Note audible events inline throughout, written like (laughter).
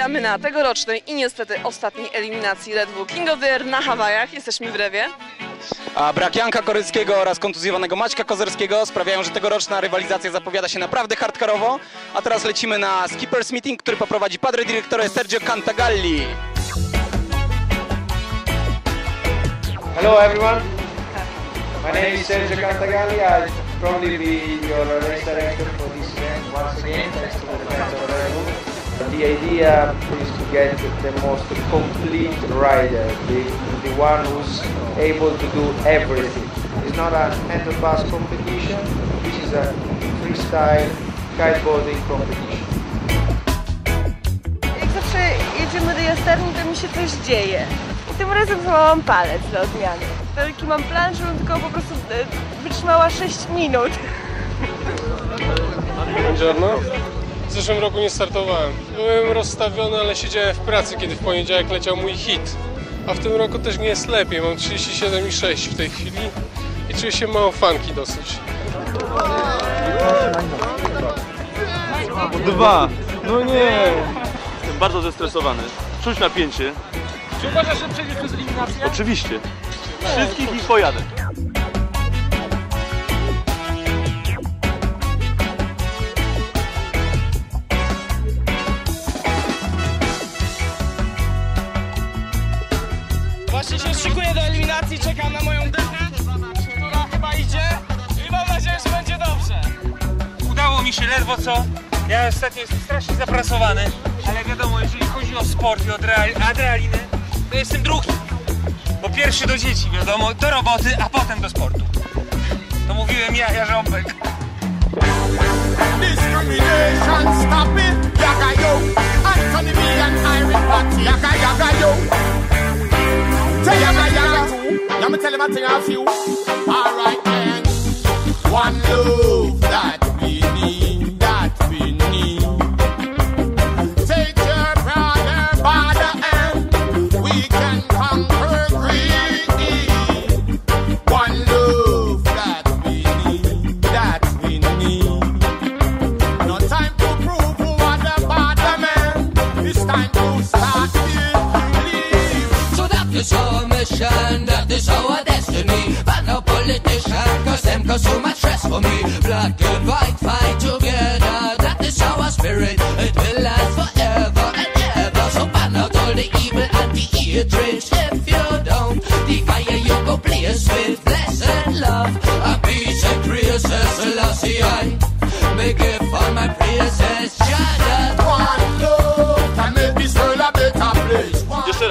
Witamy na tegorocznej i niestety ostatniej eliminacji Red Bull King of the Air na Hawajach. Jesteśmy w Rewie. A brak Janka Koryckiego oraz kontuzjowanego Maćka Kozerskiego sprawiają, że tegoroczna rywalizacja zapowiada się naprawdę hardkorowo. A teraz lecimy na Skippers Meeting, który poprowadzi padre dyrektore Sergio Cantagalli. Hello everyone. My name is Sergio Cantagalli. I'll probably be your race director for this event once again, thanks to the fans of Red Bull. The idea is to get the most complete rider, the, the one who's able to do everything. It's not an end-of-bus competition, this is a freestyle kiteboarding competition. Jak zawsze jedziemy rejesterem, to mi się coś dzieje. I tym razem złamałam palec dla odmiany. Taki mam plan, żebym tylko po prostu e, wytrzymała 6 minut. Buongiorno. W zeszłym roku nie startowałem. Byłem rozstawiony, ale siedziałem w pracy, kiedy w poniedziałek leciał mój hit. A w tym roku też nie jest lepiej. Mam 37,6 w tej chwili i czuję się mało fanki dosyć. Dwa! No nie! Jestem bardzo zestresowany. Czuć napięcie. Czy uważasz, że przejdziesz przez eliminację? Oczywiście. Wszystkich ich pojadę. Czekam na moją dechę, która chyba idzie i mam nadzieję, że będzie dobrze. Udało mi się ledwo co. Ja ostatnio jestem strasznie zapracowany, ale wiadomo, jeżeli chodzi o sport i o adre- adrenalinę, to jestem drugi. Bo pierwszy do dzieci, wiadomo, do roboty, a potem do sportu. To mówiłem ja, Jarząbek. Discrimination, stop it, yaga yo. Anthony B and Irene Party, yaga yaga yo. Say yaga yaga. Let me tell him a thing a few. Alright then. One love that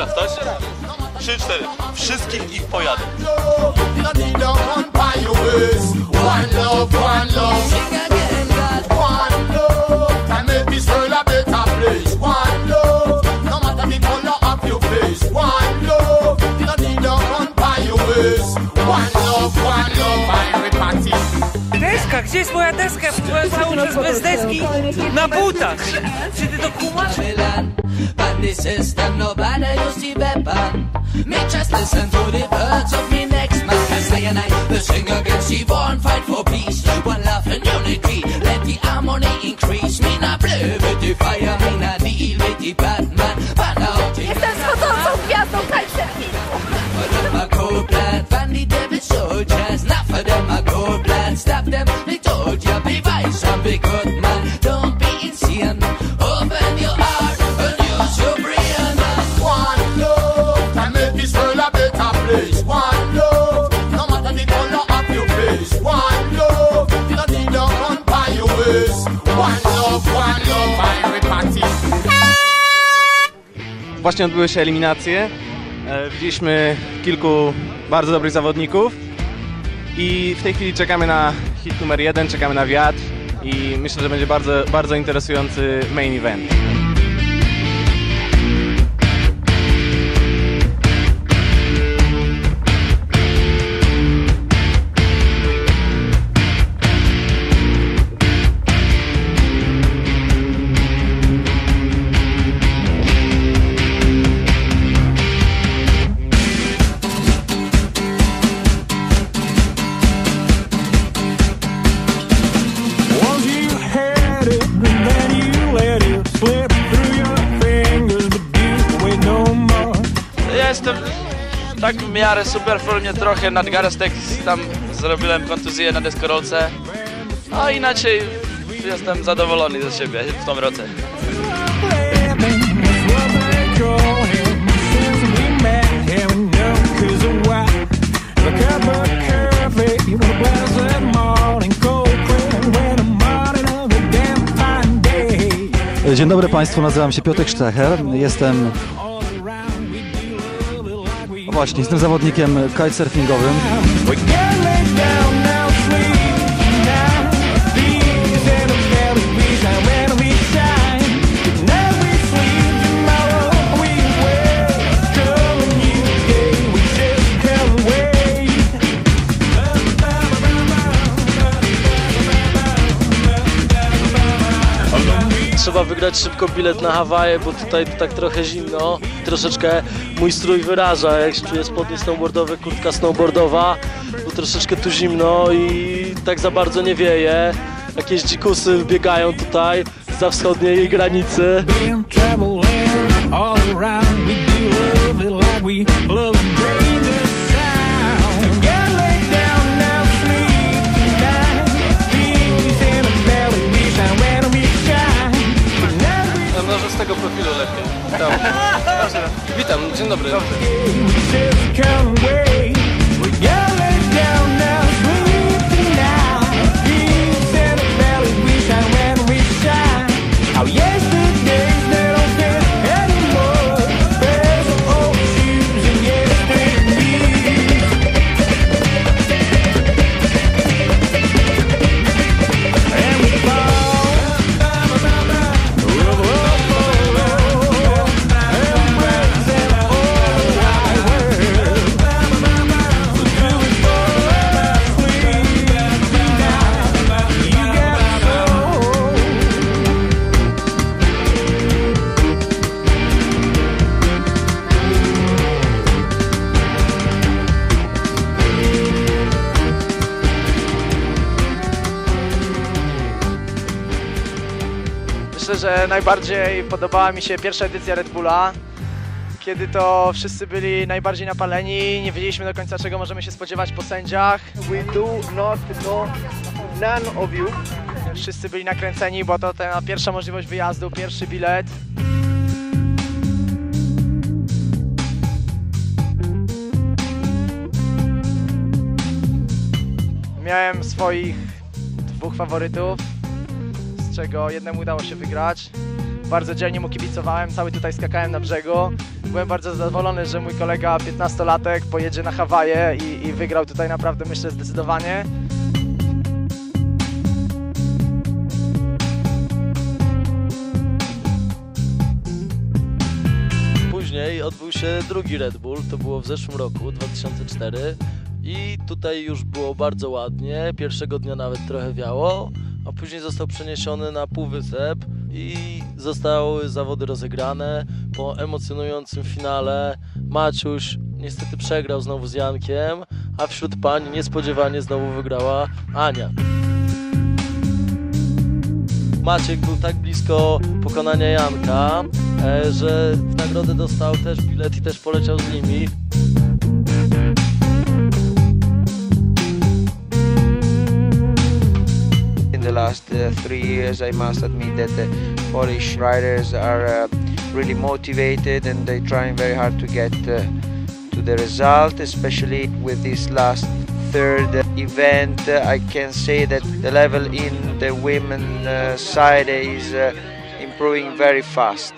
place. One Jeszcze raz, tak? Trzy, cztery. Wszystkich ich pojadę. love, you don't need no one by your waist. One love, one love. Sing again, God. One love gdzie jest moja deska? Ja cały czas bez deski na butach. Czy ty to kumasz? Milan. But the system, nobody the weapon. Me just listen to the words of me next man. Cause I and I will sing against the war and fight for peace. One love and unity, let the harmony increase. Me not play with the fire, me not deal with the Batman. Właśnie odbyły się eliminacje. E, Widzieliśmy kilku bardzo dobrych zawodników. I w tej chwili czekamy na hit numer jeden, czekamy na wiatr. I myślę, że będzie bardzo, bardzo interesujący main event. Super formie, trochę nadgarstek, tam zrobiłem kontuzję na deskorolce, a inaczej jestem zadowolony ze siebie w tym roku. Dzień dobry Państwu, nazywam się Piotrek Sztecher. Jestem właśnie, jestem zawodnikiem kitesurfingowym. Wygrać szybko bilet na Hawaje, bo tutaj tak trochę zimno. Troszeczkę mój strój wyraża, jak czuję spodnie snowboardowe, kurtka snowboardowa, bo troszeczkę tu zimno i tak za bardzo nie wieje. Jakieś dzikusy biegają tutaj za wschodniej granicy. all around. We love we love Profilu lepiej. Witam. Dzień dobry. We najbardziej podobała mi się pierwsza edycja Red Bulla, kiedy to wszyscy byli najbardziej napaleni, nie wiedzieliśmy do końca czego możemy się spodziewać po sędziach. We do not know none of you. Wszyscy byli nakręceni, bo to ta pierwsza możliwość wyjazdu, pierwszy bilet. Miałem swoich dwóch faworytów, czego jednemu udało się wygrać. Bardzo dzielnie mu kibicowałem, cały tutaj skakałem na brzegu. Byłem bardzo zadowolony, że mój kolega 15-latek pojedzie na Hawaje i, i wygrał tutaj naprawdę myślę zdecydowanie. Później odbył się drugi Red Bull, to było w zeszłym roku, 2004 i tutaj już było bardzo ładnie, pierwszego dnia nawet trochę wiało, a później został przeniesiony na półwysep i zostały zawody rozegrane. Po emocjonującym finale Maciuś niestety przegrał znowu z Jankiem, a wśród pań niespodziewanie znowu wygrała Ania. Maciek był tak blisko pokonania Janka, e, że w nagrodę dostał też bilet i też poleciał z nimi. Last uh, three years, I must admit that the Polish riders are uh, really motivated and they're trying very hard to get uh, to the result, especially with this last third event. I can say that the level in the women uh, side is uh, improving very fast.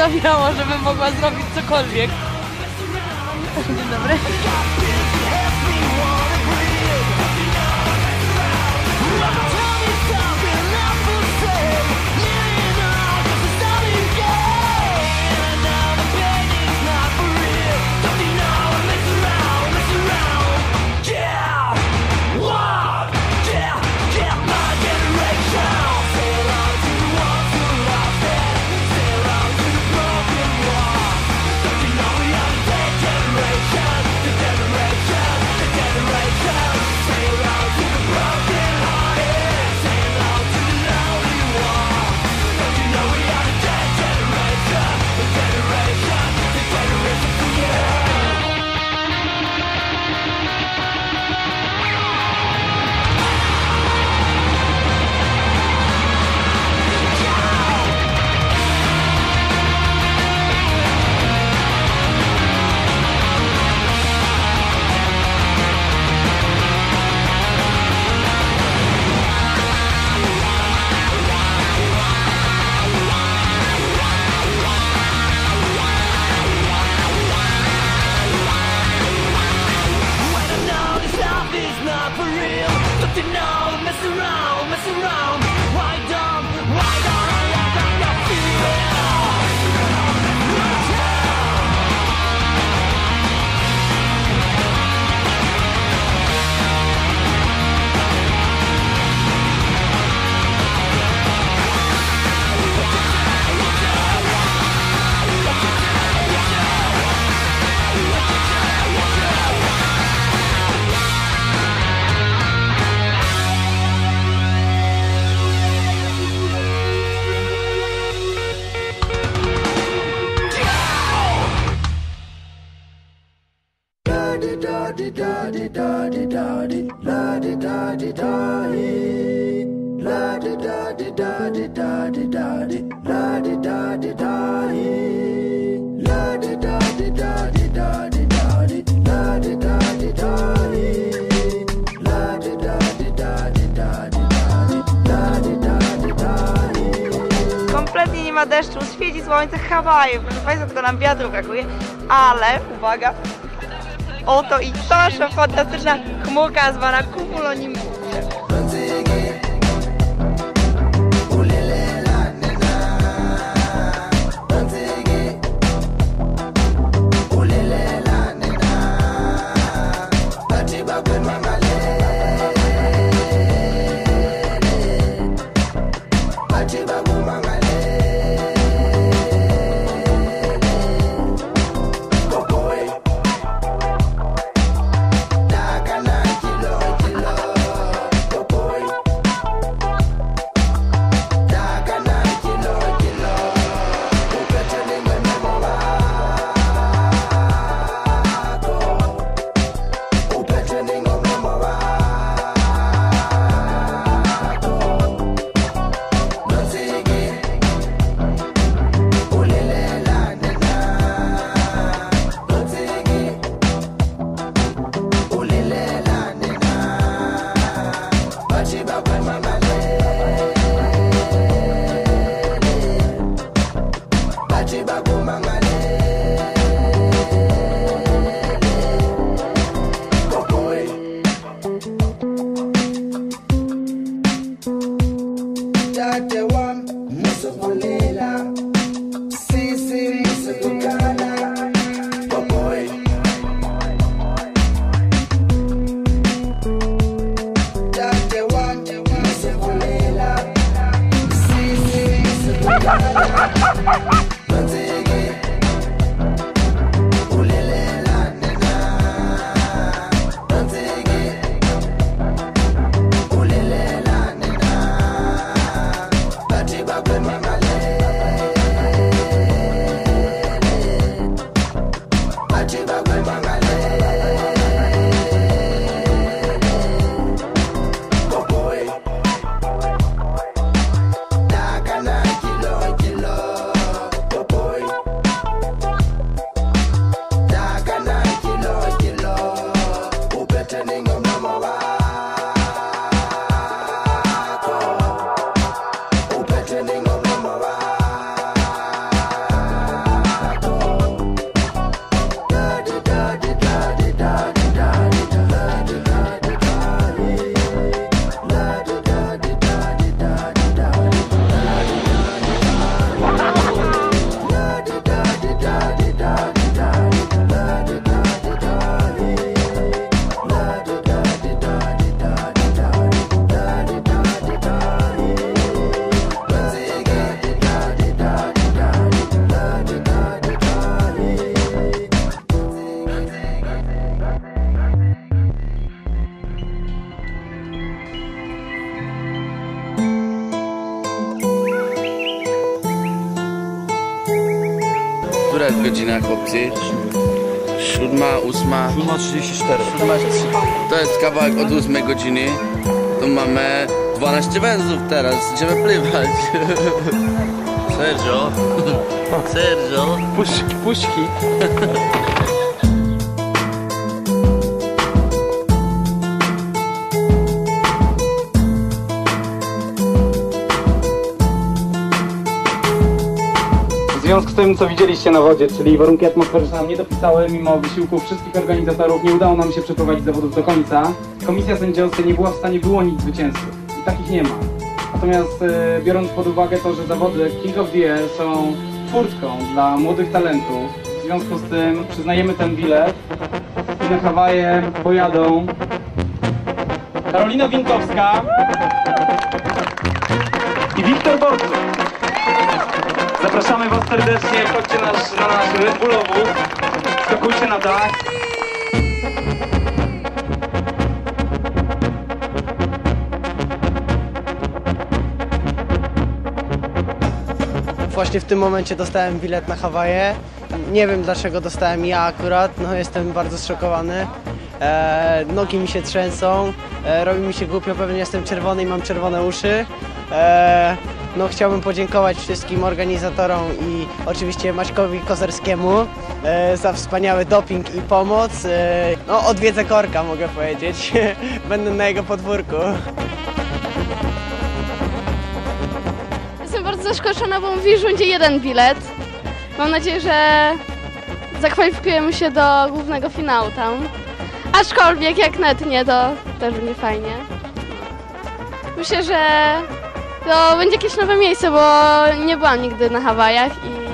Zawiało, żeby mogła zrobić cokolwiek. Dzień dobry. Ma deszczu, świeci słońce, Hawaje, proszę Państwa, tylko nam wiatru brakuje, ale uwaga, oto i nasza fantastyczna chmurka zwana cumulonimbus. Chate godzina, chłopcy? Siódma, ósma? Siódma trzydzieści cztery. To jest kawałek od ósmej godziny. Tu mamy 12 węzłów teraz, idziemy pływać. (laughs) Sergio. Sergio. Puść, puść związku z tym, co widzieliście na wodzie, czyli warunki atmosferyczne nam nie dopisały, mimo wysiłków wszystkich organizatorów, nie udało nam się przeprowadzić zawodów do końca. Komisja sędziowska nie była w stanie wyłonić zwycięzców i takich nie ma. Natomiast e, biorąc pod uwagę to, że zawody King of the Air są furtką dla młodych talentów, w związku z tym przyznajemy ten bilet i na Hawaje pojadą Karolina Winkowska i Wiktor Borców. Zapraszamy Was serdecznie, chodźcie na nasz Red Bullowóz, skakujcie na dach. Właśnie w tym momencie dostałem bilet na Hawaje. Nie wiem dlaczego dostałem ja akurat, no jestem bardzo zszokowany. E, nogi mi się trzęsą, e, robi mi się głupio, pewnie jestem czerwony i mam czerwone uszy. E, no chciałbym podziękować wszystkim organizatorom i oczywiście Maćkowi Kozerskiemu e, za wspaniały doping i pomoc. E, no odwiedzę Korka mogę powiedzieć, (laughs) będę na jego podwórku. Jestem bardzo zaskoczona, bo mówi, że będzie jeden bilet. Mam nadzieję, że zakwalifikujemy się do głównego finału tam. Aczkolwiek jak net nie, to też będzie fajnie. Myślę, że to będzie jakieś nowe miejsce, bo nie byłam nigdy na Hawajach i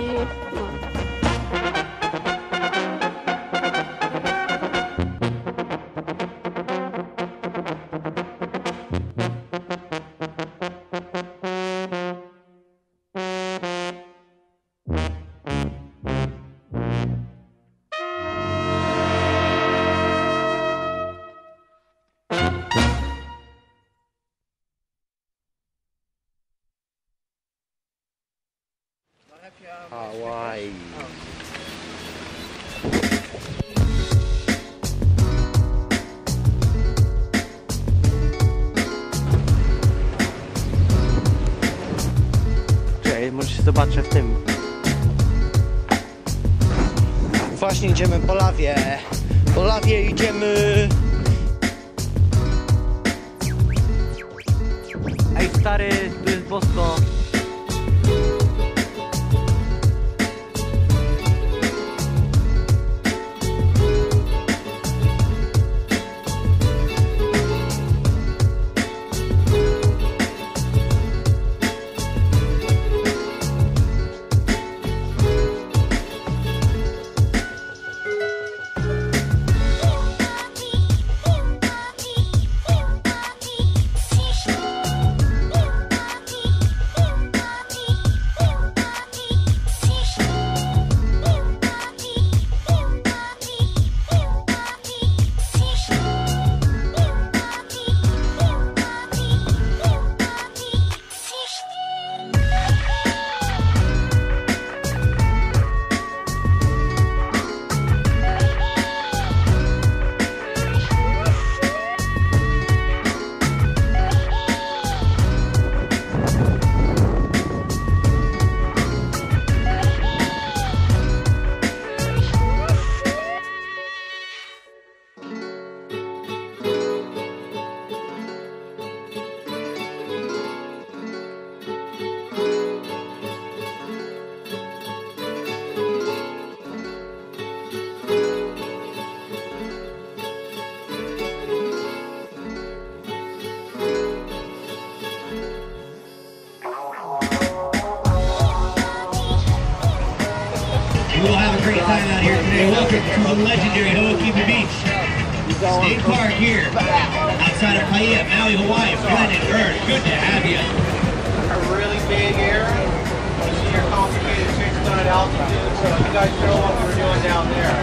Zobaczę w tym. Właśnie idziemy po lawie. Po lawie idziemy. Ej stary, tu jest bosko. Out here today. Welcome to the legendary Ho'okipa Beach State Park here outside of Paia, Maui, Hawaii. Brendan Bird, good to have you. a really big area. You see your complicated tricks done at altitude, so you guys know what we're doing down there.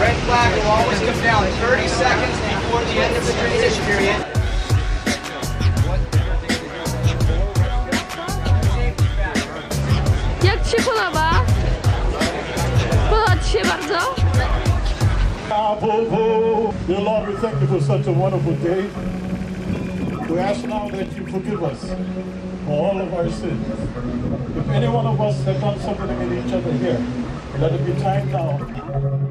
Red flag will always come down 30 seconds before the end of the transition period. Jak Ci Dear Lord, we thank you for such a wonderful day. We ask now that you forgive us for all of our sins. If any one of us have done something against each other here, let it be time now